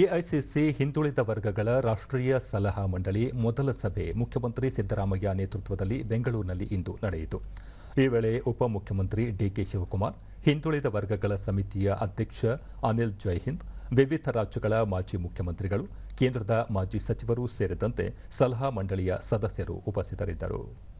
AICC ಹಿಂದುಳಿದ ವರ್ಗಗಳ ರಾಷ್ಟ್ರೀಯ ಸಲಹಾ ಮಂಡಳಿ ಮೊದಲ ಸಭೆ ಮುಖ್ಯಮಂತ್ರಿ ಸಿದ್ದರಾಮಯ್ಯ ನೇತೃತ್ವದಲ್ಲಿ ಬೆಂಗಳೂರಿನಲ್ಲಿ ಇಂದು ನಡೆಯಿತು. ಈ ವೇಳೆ ಉಪಮುಖ್ಯಮಂತ್ರಿ ಡಿಕೆ ಶಿವಕುಮಾರ್, ಹಿಂದುಳಿದ ವರ್ಗಗಳ ಸಮಿತಿಯ ಅಧ್ಯಕ್ಷ ಅನಿಲ್ ಜೈಹಿಂದ್, ವಿವಿಧ ರಾಜ್ಯಗಳ ಮಾಜಿ ಮುಖ್ಯಮಂತ್ರಿಗಳು, ಕೇಂದ್ರದ ಮಾಜಿ ಸಚಿವರು ಸೇರಿದಂತೆ ಸಲಹಾ ಮಂಡಳಿಯ ಸದಸ್ಯರು ಉಪಸ್ಥಿತರಿದ್ದರು.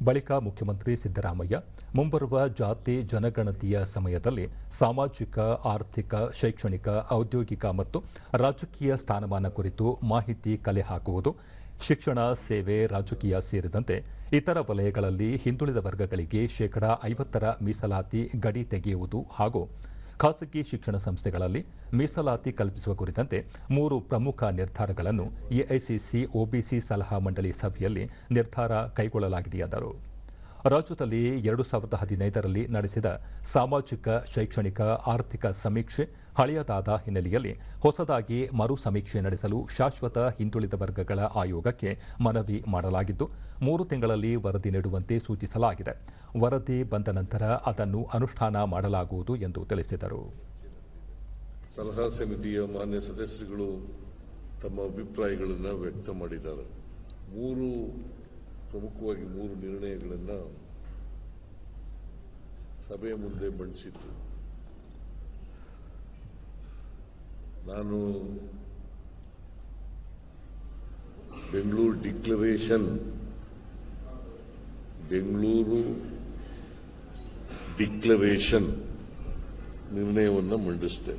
ಬಳಿಕ ಮುಖ್ಯಮಂತ್ರಿ ಸಿದ್ದರಾಮಯ್ಯ ಮುಂಬರುವ ಜಾತಿ ಜನಗಣತಿಯ ಸಮಯದಲ್ಲಿ ಸಾಮಾಜಿಕ, ಆರ್ಥಿಕ, ಶೈಕ್ಷಣಿಕ, ಔದ್ಯೋಗಿಕ ಮತ್ತು ರಾಜಕೀಯ ಸ್ಥಾನಮಾನ ಕುರಿತು ಮಾಹಿತಿ ಕಲೆ ಹಾಕುವುದು, ಶಿಕ್ಷಣ, ಸೇವೆ, ರಾಜಕೀಯ ಸೇರಿದಂತೆ ಇತರ ವಲಯಗಳಲ್ಲಿ ಹಿಂದುಳಿದ ವರ್ಗಗಳಿಗೆ ಶೇಕಡಾ ಐವತ್ತರ ಮೀಸಲಾತಿ ಗಡಿ ತೆಗೆಯುವುದು ಹಾಗೂ ಖಾಸಗಿ ಶಿಕ್ಷಣ ಸಂಸ್ಥೆಗಳಲ್ಲಿ ಮೀಸಲಾತಿ ಕಲ್ಪಿಸುವ ಕುರಿತಂತೆ ಮೂರು ಪ್ರಮುಖ ನಿರ್ಧಾರಗಳನ್ನು ಎಐಸಿಸಿ ಒಬಿಸಿ ಸಲಹಾ ಮಂಡಳಿ ಸಭೆಯಲ್ಲಿ ನಿರ್ಧಾರ ಕೈಗೊಳ್ಳಲಾಗಿದೆ ಎಂದರು. ರಾಜ್ಯದಲ್ಲಿ ಎರಡು ಸಾವಿರದ ಹದಿನೈದರಲ್ಲಿ ನಡೆಸಿದ ಸಾಮಾಜಿಕ, ಶೈಕ್ಷಣಿಕ, ಆರ್ಥಿಕ ಸಮೀಕ್ಷೆ ಹಳೆಯದಾದ ಹಿನ್ನೆಲೆಯಲ್ಲಿ ಹೊಸದಾಗಿ ಮರು ಸಮೀಕ್ಷೆ ನಡೆಸಲು ಶಾಶ್ವತ ಹಿಂದುಳಿದ ವರ್ಗಗಳ ಆಯೋಗಕ್ಕೆ ಮನವಿ ಮಾಡಲಾಗಿದ್ದು, ಮೂರು ತಿಂಗಳಲ್ಲಿ ವರದಿ ನೀಡುವಂತೆ ಸೂಚಿಸಲಾಗಿದೆ. ವರದಿ ಬಂದ ನಂತರ ಅದನ್ನು ಅನುಷ್ಠಾನ ಮಾಡಲಾಗುವುದು ಎಂದು ತಿಳಿಸಿದರು. ಸಲಹಾ ಸಮಿತಿಯ ಮಾನ್ಯ ಸದಸ್ಯರುಗಳು ತಮ್ಮ ಅಭಿಪ್ರಾಯಗಳನ್ನು ವ್ಯಕ್ತ ಮಾಡಿದ್ದಾರೆ. ಮೂರು ಪ್ರಮುಖವಾಗಿ ಮೂರು ನಿರ್ಣಯಗಳನ್ನು ಸಭೆಯ ಮುಂದೆ ಮಂಡಿಸಿತ್ತು ನಾನು ಬೆಂಗಳೂರು ಡಿಕ್ಲರೇಷನ್ ಬೆಂಗಳೂರು ಡಿಕ್ಲರೇಷನ್ ನಿರ್ಣಯವನ್ನು ಮಂಡಿಸಿದೆ.